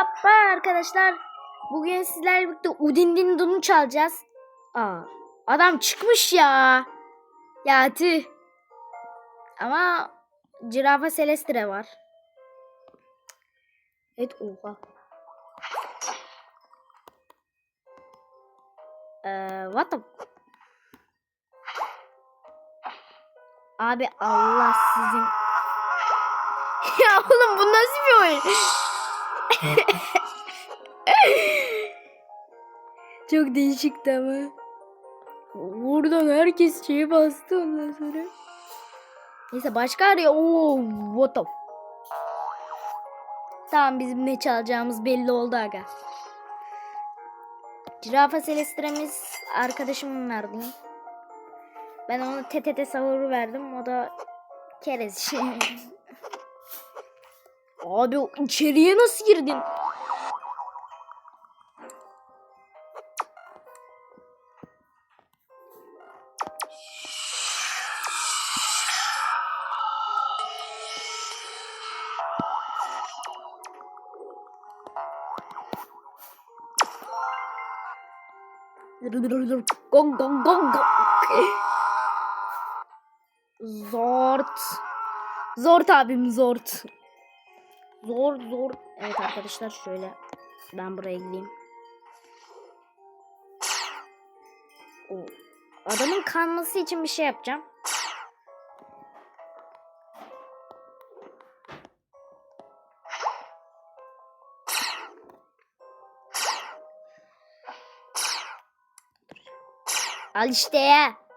Merhaba arkadaşlar. Bugün sizlerle birlikte Udin Dun'u çalacağız. Aa, adam çıkmış ya. Ya tüh. Ama Cirafa Celestre var. Evet oha. Ee, what the... Abi Allah sizin... ya oğlum bu nasıl bir oyun? Çok değişikti ama. Buradan herkes şeye bastı ondan sonra. Neyse başka arıyor. Oo, what the... Tamam bizim ne çalacağımız belli oldu aga. Cirafa Celestre'miz arkadaşımın verdi. Ben ona TTT savuru verdim. O da kerez işi. Abi içeriye nasıl girdin? Gong gong gong gong. Zort. Zort abim zort. Zor zor. Evet arkadaşlar şöyle ben buraya gideyim. O adamın kanması için bir şey yapacağım. Al işte ya.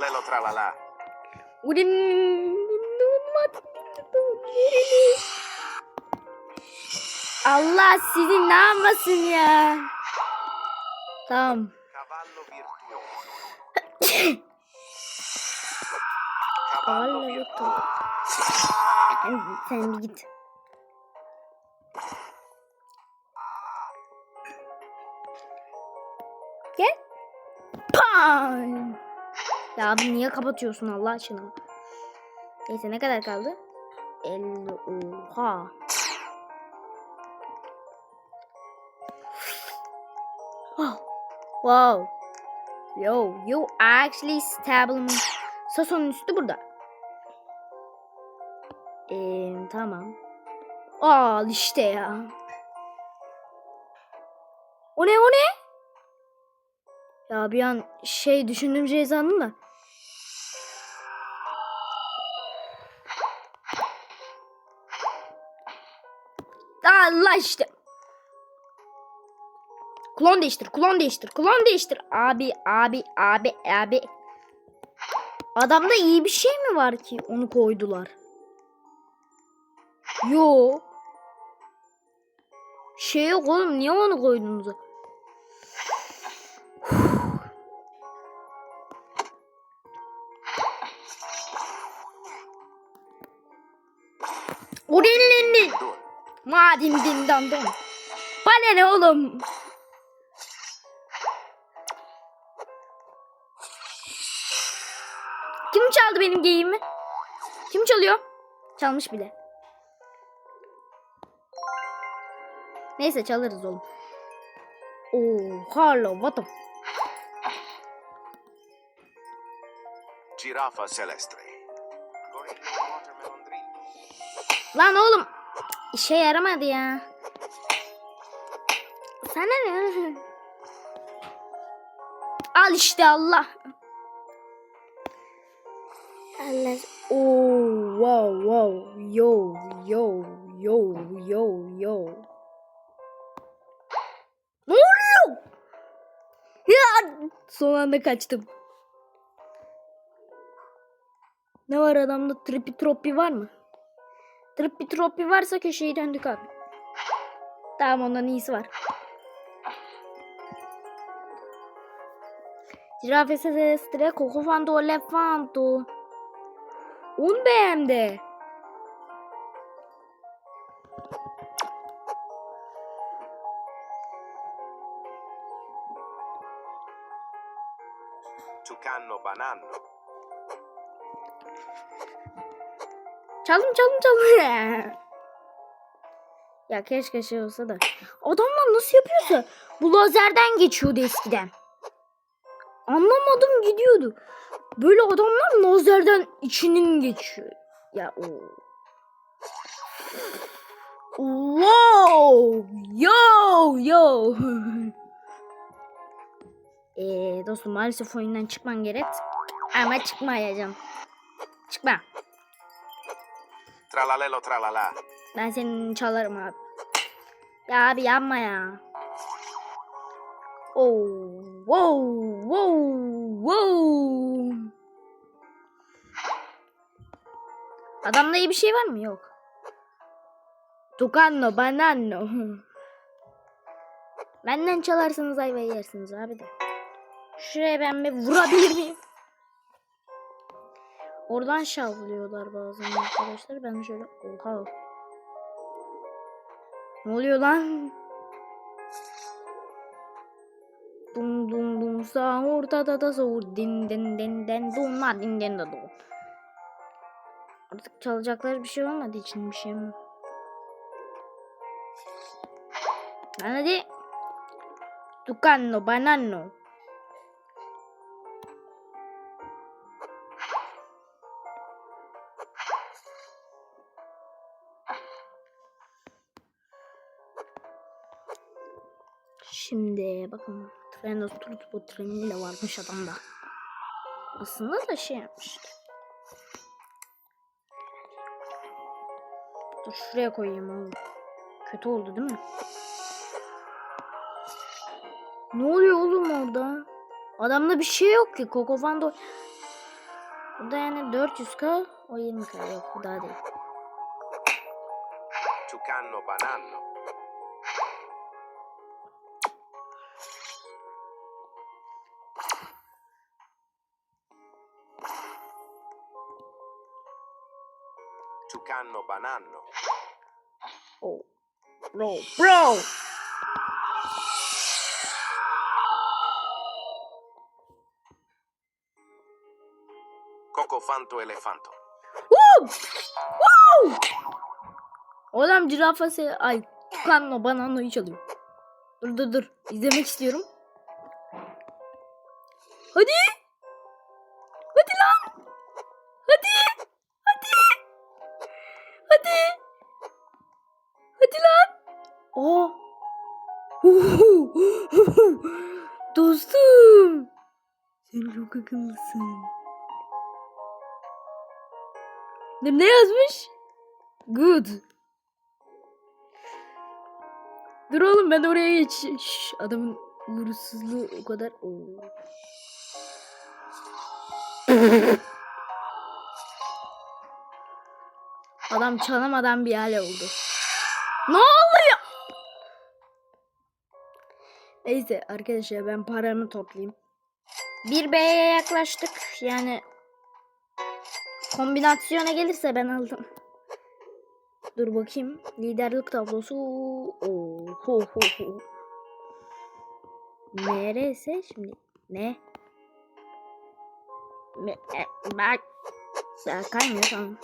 Tralalelo tralala. Ulan Allah sizi ne yapmasın ya. Tamam. Cavallo. Sen, sen bir git. Gel. Pam. Ya abi niye kapatıyorsun Allah aşkına? Neyse ne kadar kaldı? 50 oha. Oh, Wow. Yo, you actually stable. Sason'un üstü burada. Ee, tamam. Al işte ya. O ne o ne? Ya bir an şey düşündüğüm şey da. Allah işte. Klon değiştir, klon değiştir, klon değiştir. Abi, abi, abi, abi. Adamda iyi bir şey mi var ki onu koydular? Yo. Şey yok oğlum niye onu koydunuz? Urinlendi. Dun. Madem dindan don. Bana ne oğlum? Kim çaldı benim geyimi? Kim çalıyor? Çalmış bile. Neyse çalarız oğlum. Oo, Carlo, what the... Girafa celestre. Lan oğlum. İşe yaramadı ya. Sana ne? Al işte Allah. Allah. Oo, wow, wow. Yo, yo, yo, yo, yo. Ne oluyor? Ya son anda kaçtım. Ne var adamda tripi var mı? Tripi varsa köşeyi döndük abi. Tamam ondan iyisi var. Girafe silvestre, coco fanto, elefanto. 10 beğendi. Tucano banano. Çaldım çaldım çaldım. Ya keşke şey olsa da. Adamlar nasıl yapıyorsa bu lazerden geçiyordu eskiden. Anlamadım gidiyordu. Böyle adamlar lazerden içinin geçiyor. Ya o. Wow! Yo! Yo! Eee dostum maalesef oyundan çıkman gerek. Ama çıkmayacağım. Çıkma. Tralalelo tralala. Ben senin çalarım abi. Ya abi yapma ya. Oh, wow, wow, wow. Adamda iyi bir şey var mı? Yok. Tucanno, banano. Benden çalarsanız ayvayı yersiniz abi de. Şuraya ben bir vurabilir miyim? Oradan şavlıyorlar bazen arkadaşlar. Ben şöyle oha. Ne oluyor lan? Dum dum dum sahur da da da sahur din din din din dum ma din din da dum. Artık çalacakları bir şey olmadığı için bir şey mi? Hadi. Tucanno, banano. Şimdi bakın tren oturup bu treniyle varmış adamda. Aslında da şey yapmıştı. Dur şuraya koyayım oğlum. Kötü oldu değil mi? Ne oluyor oğlum orada? Adamda bir şey yok ki. Kokofando. Bu da yani 400k. O 20k yok. Bu daha değil. Tucano banano. Tucano banano. Oh. Bro. Bro. Cocofanto elefanto. Woo! Woo! Adam cirafası ay tukanla bananoyu çalıyor. Dur dur dur. İzlemek istiyorum. Hadi akıllısın. Ne, ne yazmış? Good. Dur oğlum ben oraya geç. Şş, adamın uğursuzluğu o kadar. Adam çalamadan bir hale oldu. Ne oluyor? Neyse arkadaşlar ben paramı toplayayım. Bir B'ye yaklaştık. Yani kombinasyona gelirse ben aldım. Dur bakayım. Liderlik tablosu. Oo. Neresi şimdi? Ne? Me, e, bak. Ya, kaymıyor tamam.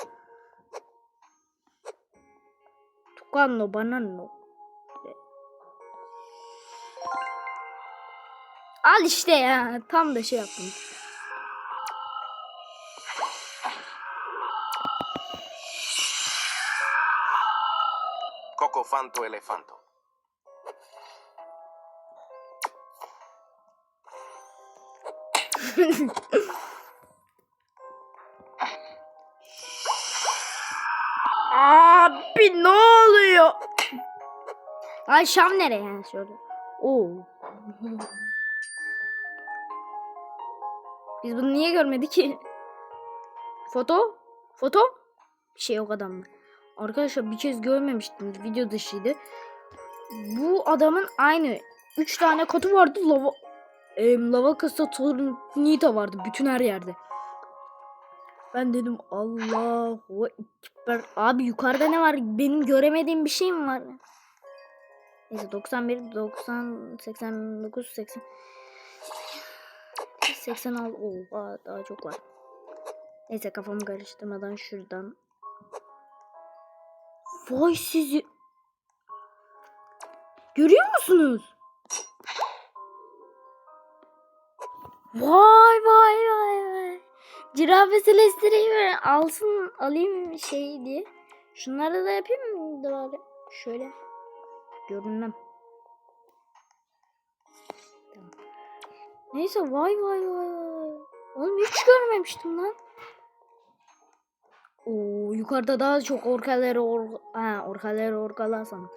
Tucanno banano. Al işte ya. Tam da şey yaptım. Cocofanto elefanto. Abi ne oluyor? Ay Şam nereye yani şöyle? Oo. Biz bunu niye görmedik ki? Foto? Foto? Bir şey yok adamda. Arkadaşlar bir kez görmemiştim. Video dışıydı. Bu adamın aynı. Üç tane katı vardı. Lava, e, lava kasa tornita vardı. Bütün her yerde. Ben dedim Allahu Ekber. Abi yukarıda ne var? Benim göremediğim bir şey mi var? Neyse 91, 90, 89, 80. 86. Oha daha çok var. Neyse kafamı karıştırmadan şuradan. Vay sizi. Görüyor musunuz? Vay vay vay vay. Zürafe Celestine'i alsın alayım şey diye. Şunları da yapayım mı bari? Şöyle. Görünmem. Neyse vay vay vay vay. Oğlum hiç görmemiştim lan. Oo yukarıda daha çok orkaları or ha orkaları orkalasam.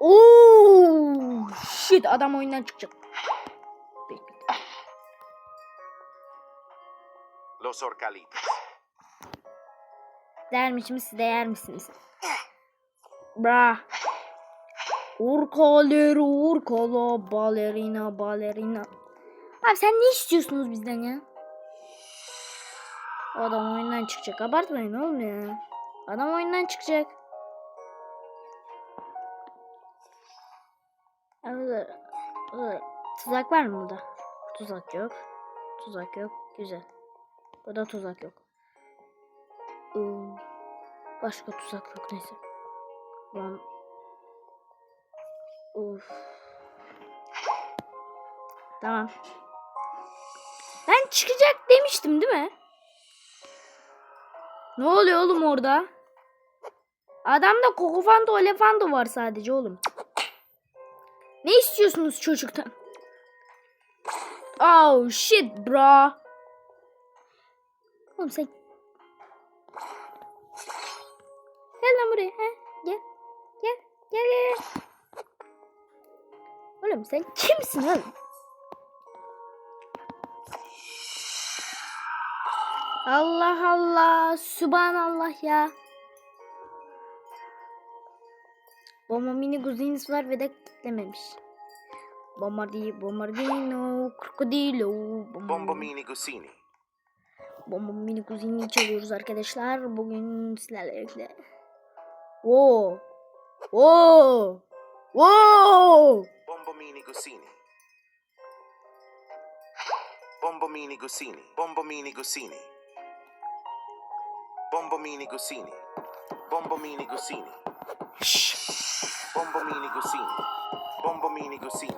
Oo shit adam oyundan çıkacak. Los orcalitos. Dermişim siz de yer misiniz? Bra. Urkaleri urkala balerina balerina. Abi sen ne istiyorsunuz bizden ya? Adam oyundan çıkacak. Abartmayın oğlum ya. Adam oyundan çıkacak. Tuzak var mı burada? Tuzak yok. Tuzak yok. Güzel. Burada tuzak yok. Iı, Başka tuzak yok neyse. Lan. Uf. Tamam. Çıkacak demiştim değil mi? Ne oluyor oğlum orada? Adamda kokofando elefando var sadece oğlum. Ne istiyorsunuz çocuktan? Oh shit bro. Oğlum sen Gel lan buraya. He? Gel. Gel gel. gel. Oğlum sen kimsin oğlum? Allah Allah. Subhanallah ya. Bomba mini kuziniz var ve de kitlememiş. Bombardi, bombardino, krokodilo, Bombo mini gusini. Bomba mini kuzini çalıyoruz arkadaşlar. Bugün sizlerle birlikte. Wow. Wow. Wow. Bombo mini gusini. Bombo mini gusini. Bombo mini gusini. Bombo mini gusini. Bombo mini gusini. Bombo mini gusini. Bombo mini gusini.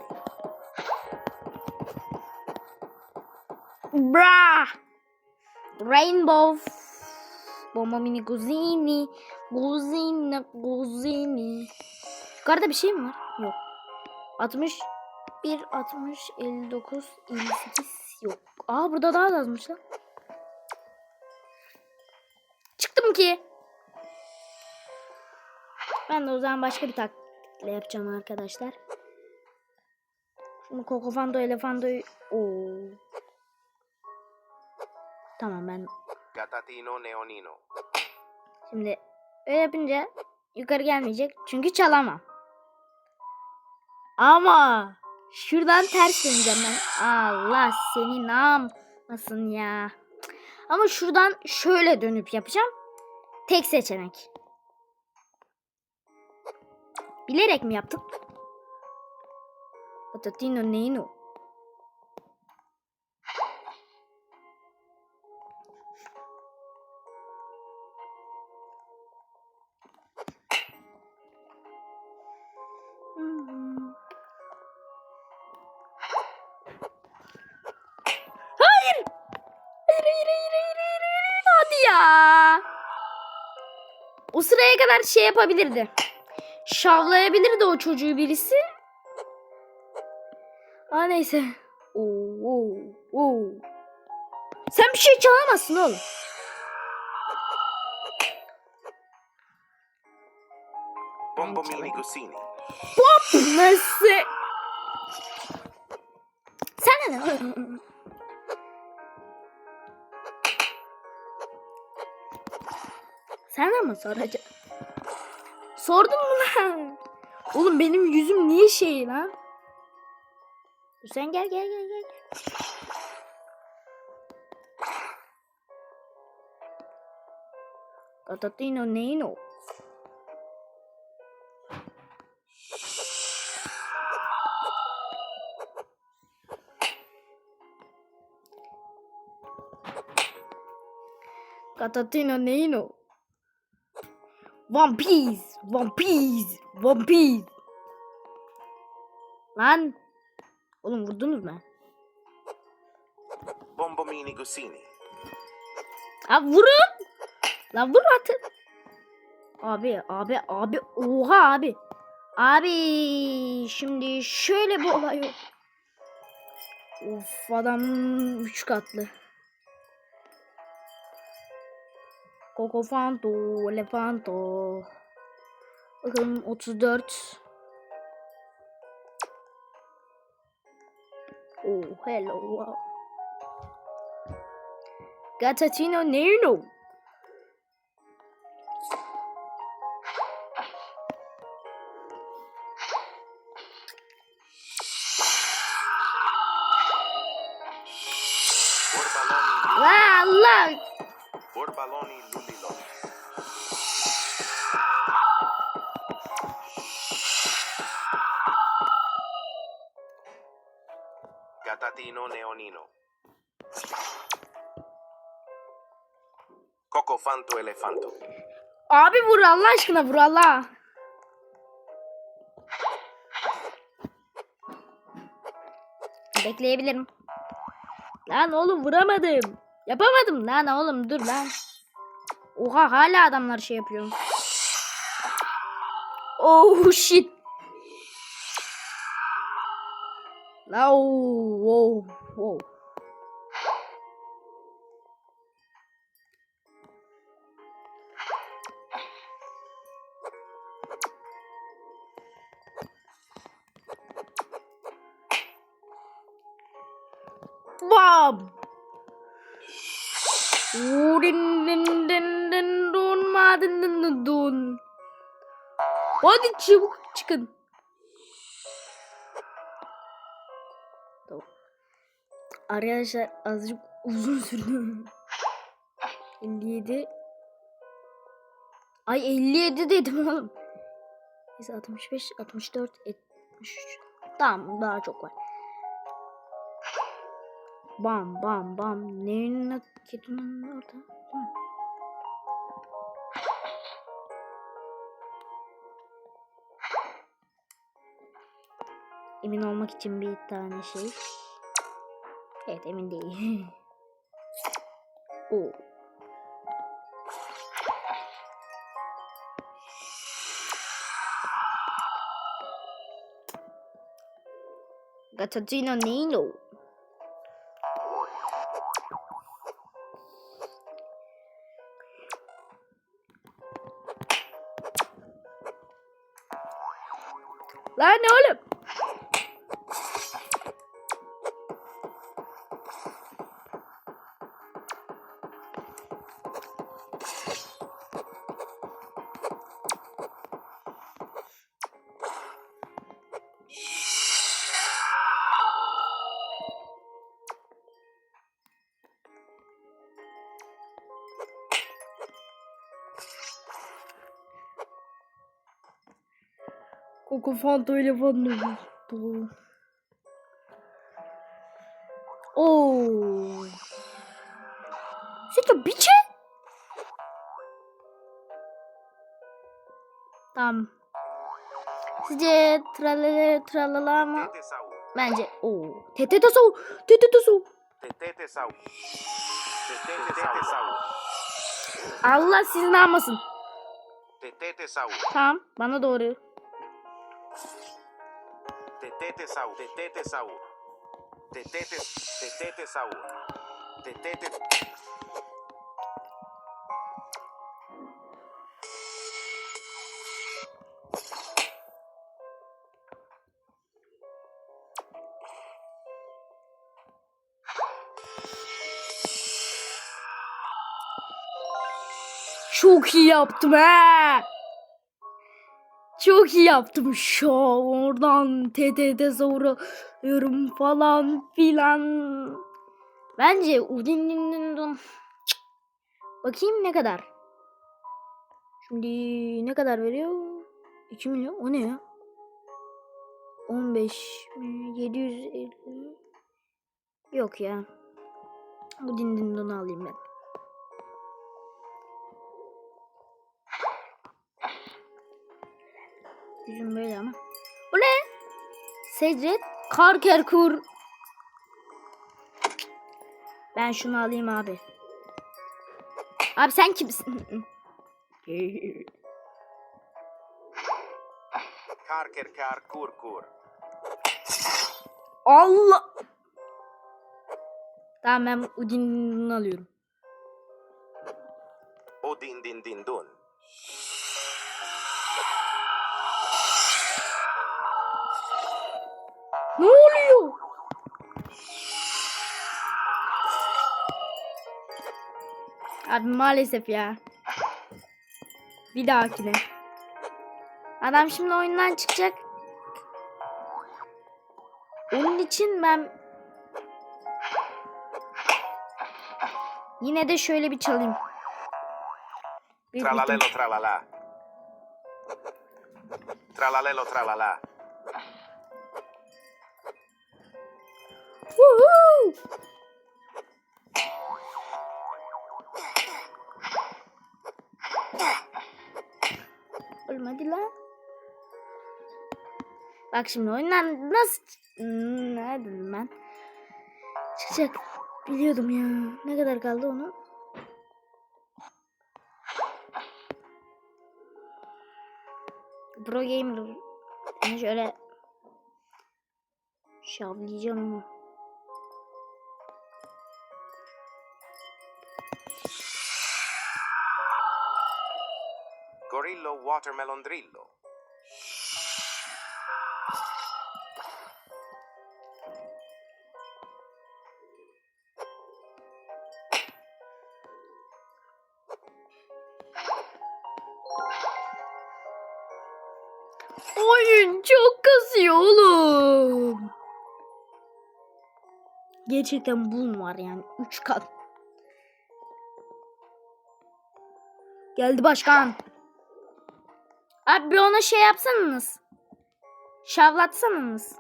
Bra. Rainbow. Bomba mini kuzini. Kuzini. Kuzini. Yukarıda bir şey mi var? Yok. 60. 1, 60, 59, 58 yok. Aa burada daha da azmış lan. Çıktım ki. Ben de o zaman başka bir taktikle yapacağım arkadaşlar. Şimdi Kokofando Elefando'yu... Oo. Tamam ben Gatatino neonino. Şimdi öyle yapınca yukarı gelmeyecek. Çünkü çalamam. Ama şuradan ters döneceğim ben. Allah seni namasın ya. Ama şuradan şöyle dönüp yapacağım. Tek seçenek. Bilerek mi yaptım? Patatino neyino. Hayır. Kadar şey yapabilirdi. Şavlayabilirdi o çocuğu birisi. Aa neyse. Oo, oo, oo. Sen bir şey çalamazsın oğlum. Mini çalayım. gusini. Nasıl? Sen ne? Sen de mi soracaksın? Sordun mu lan? Oğlum benim yüzüm niye şey lan? Sen gel gel gel gel. Gatatino Nino. Gatatino Nino. One Piece, One Piece, One Piece. Lan. Oğlum vurdunuz mu? Bombomini Gosini. Ha vurun. Lan vur artık. Abi abi abi oha abi. Abi şimdi şöyle bir olay yok. Of adam üç katlı. Cocofanto, Elefanto. Bakalım 34. Oh hello. Gatatino Nero. Elefanto. Abi vur Allah aşkına vur Allah. Bekleyebilirim. Lan oğlum vuramadım. Yapamadım lan oğlum dur lan. Oha hala adamlar şey yapıyor. Oh shit. La oh, oh, oh. Bam. Din din din din dun ma din din dun. Hadi çabuk çıkın. Tamam. Arkadaşlar azıcık uzun sürdü. 57 Ay 57 dedim oğlum. Neyse 65, 64, 73. Tamam daha çok var. Bam bam bam. Neyin kedinin orada? Emin olmak için bir tane şey. Evet emin değil. Oo. Gatatino Nino. Lan oğlum. İle Fanta dolu. Oo. Sütü biçe. Tamam. Sizce tralala tralala mı? Bence o. Tete taso. Tete. Tetesau. Tetesau. Allah sizi ne yapmasın. Tetesau. Tamam bana doğru. Tetesau. Tetesau. Tetetes. Tetesau. Tetetes. Çok iyi yaptım he. Çok iyi yaptım an. oradan TT'de zoruyorum falan filan. Bence Udin din din dun. Cık. Bakayım ne kadar. Şimdi ne kadar veriyor? 2 milyon. O ne ya? 15 mi? 750 Yok ya. Bu dindindonu alayım ben. Yüzüm böyle ama. Bu ne? Secret Karkerkur. Ben şunu alayım abi. Abi sen kimsin? Karker kar kur kur. Allah. Tamam ben Udin'ini alıyorum. Abi maalesef ya. Bir dahakine. Adam şimdi oyundan çıkacak. Onun için ben yine de şöyle bir çalayım. Bir Tralalelo tralala. Tralalelo tralala. Woohoo! Oğlum hadi lan. Bak şimdi oyundan nasıl... Hmm, ne dedim ben? Çıkacak. Biliyordum ya. Ne kadar kaldı onu? Pro Gamer. Şöyle şavlayacağım ama. Watermelon drillo. Oyun çok kasıyor oğlum. Gerçekten boom var yani 3 kat. Geldi başkan. Abi bir ona şey yapsanız. Şavlatsanız.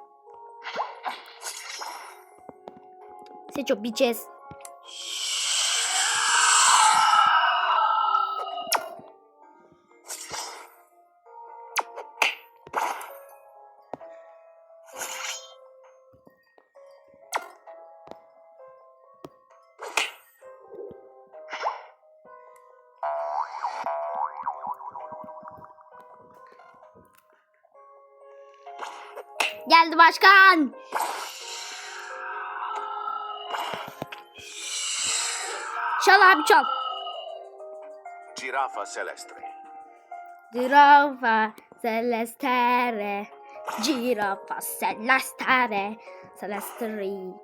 Seço bitches. Geldi başkan. Çal abi çal. Girafa celestre. Girafa celestere. Girafa celestere. Celestri.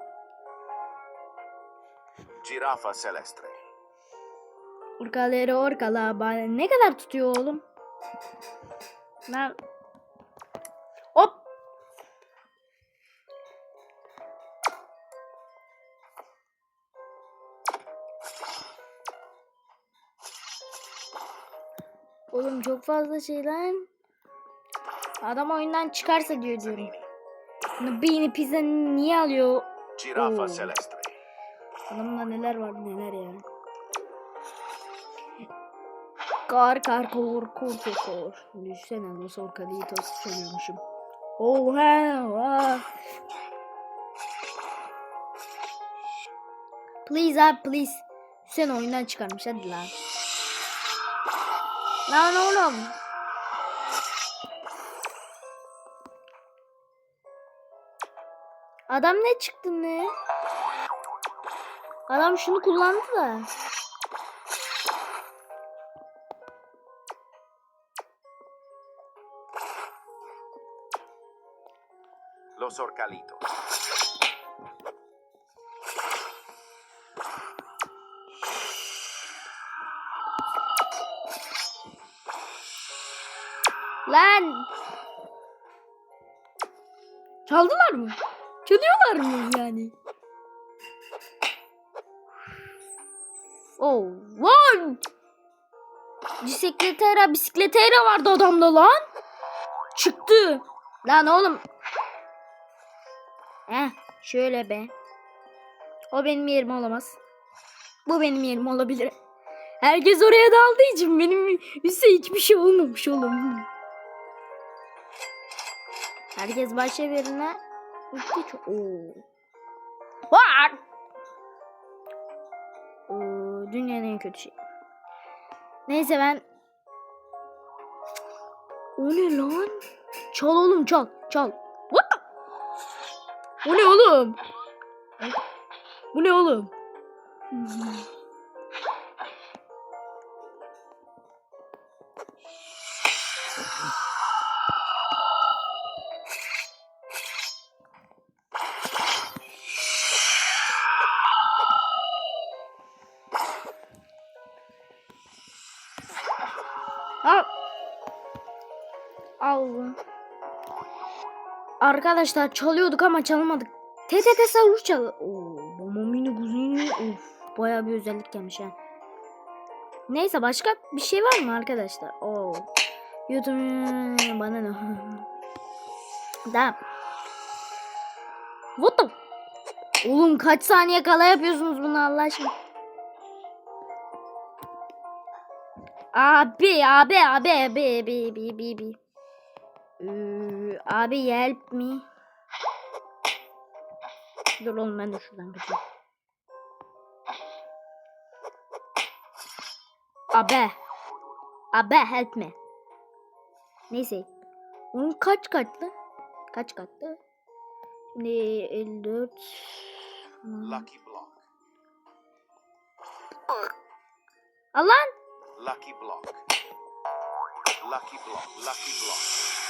Girafa celestre. Orkaları orkala ne kadar tutuyor oğlum? Ben... çok fazla şey lan. Adam oyundan çıkarsa diyor diyorum. Bini pizza niye alıyor? Girafa Oo. celestre. Adamda neler var neler ya. Kar kar kor kor kor kor. Düşsene Los Orcalitos söylüyormuşum. Oha oha. Please abi please. Sen oyundan çıkarmış hadi lan. Lan oğlum. Adam ne çıktı ne? Adam şunu kullandı da. Los orcalitos. Lan. Çaldılar mı? Çalıyorlar mı yani? Oh, one. Bisikletera, bisikletera vardı adamda lan. Çıktı. Lan oğlum. Heh, şöyle be. O benim yerim olamaz. Bu benim yerim olabilir. Herkes oraya daldığı için benim üstte hiçbir şey olmamış oğlum. Herkes başka birine gitti çok. Oo. Var. Oo, dünyanın en kötü şeyi. Neyse ben O ne lan? Çal oğlum çal. Çal. What the? Bu ne oğlum? Bu ne oğlum? Al bunu. Arkadaşlar çalıyorduk ama çalamadık. TT tasarruf çal. Oo, Momini kuzini. Of, bayağı bir özellik gelmiş ha. Neyse başka bir şey var mı arkadaşlar? Oo. YouTube bana ne? Tamam. What the? Oğlum kaç saniye kala yapıyorsunuz bunu Allah aşkına? Abi abi abi abi abi abi abi. Ee, abi help me. Dur oğlum ben de şuradan kaçayım. Abi. Abi help me. Neyse. Onun kaç katlı? Kaç katlı? Şimdi 54. Hmm. Lucky block. Allah'ın. Lucky block. Lucky block. Lucky block.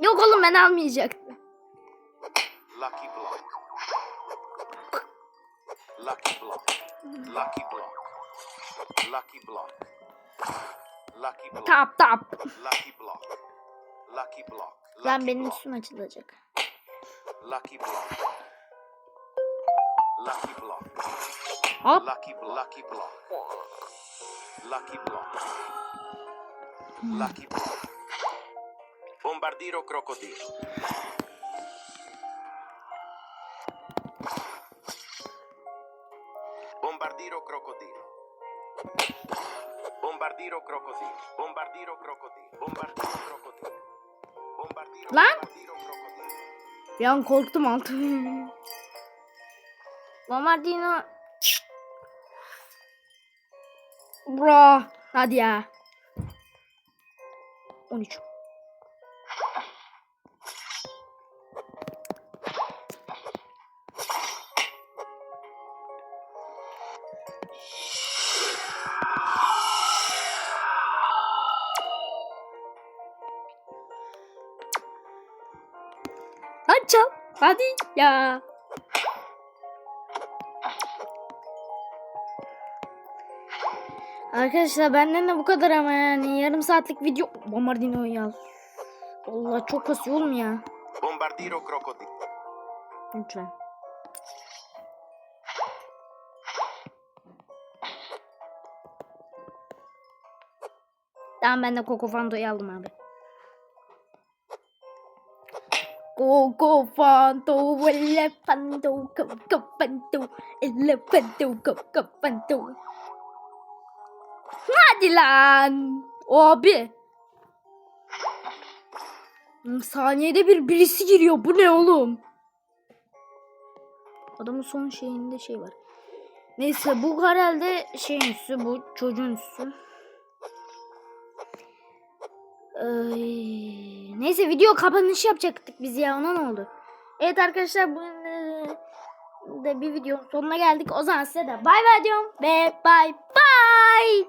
Yok oğlum ben almayacaktım. Lucky block. Lucky block. Lucky block. Lucky block. Lucky block. Tap tap. Lucky block. Lucky block. Lan benim üstüm açılacak. Lucky block. Lucky block. Hop. Lucky block. Lucky block. Lucky block. Lucky. Bombardiro crocodilo. Bombardiro crocodilo. Bombardiro crocodilo. Bombardiro crocodilo. Bombardiro crocodilo. Bombardiro Lan! Bir an korktum altım. Bombardino. Bro. Hadi ya. 13. Hadi. Hadi ya. Arkadaşlar benden de bu kadar ama yani yarım saatlik video Bombardino'yu yaz. Allah çok kasıyor oğlum ya. Bombardiro crocodilo. Lütfen. Tamam ben de Coco Fanto'yu aldım abi. Coco Fanto, elefanto, Coco Fanto, elefanto, Coco Fanto. Hadi lan. Abi. Hmm, Saniyede bir birisi giriyor. Bu ne oğlum? Adamın son şeyinde şey var. Neyse bu herhalde şeyin üstü bu çocuğun üstü. Ay, neyse video kapanış yapacaktık biz ya ona ne oldu? Evet arkadaşlar bu da bir videonun sonuna geldik. O zaman size de bay bay diyorum ve bay bay.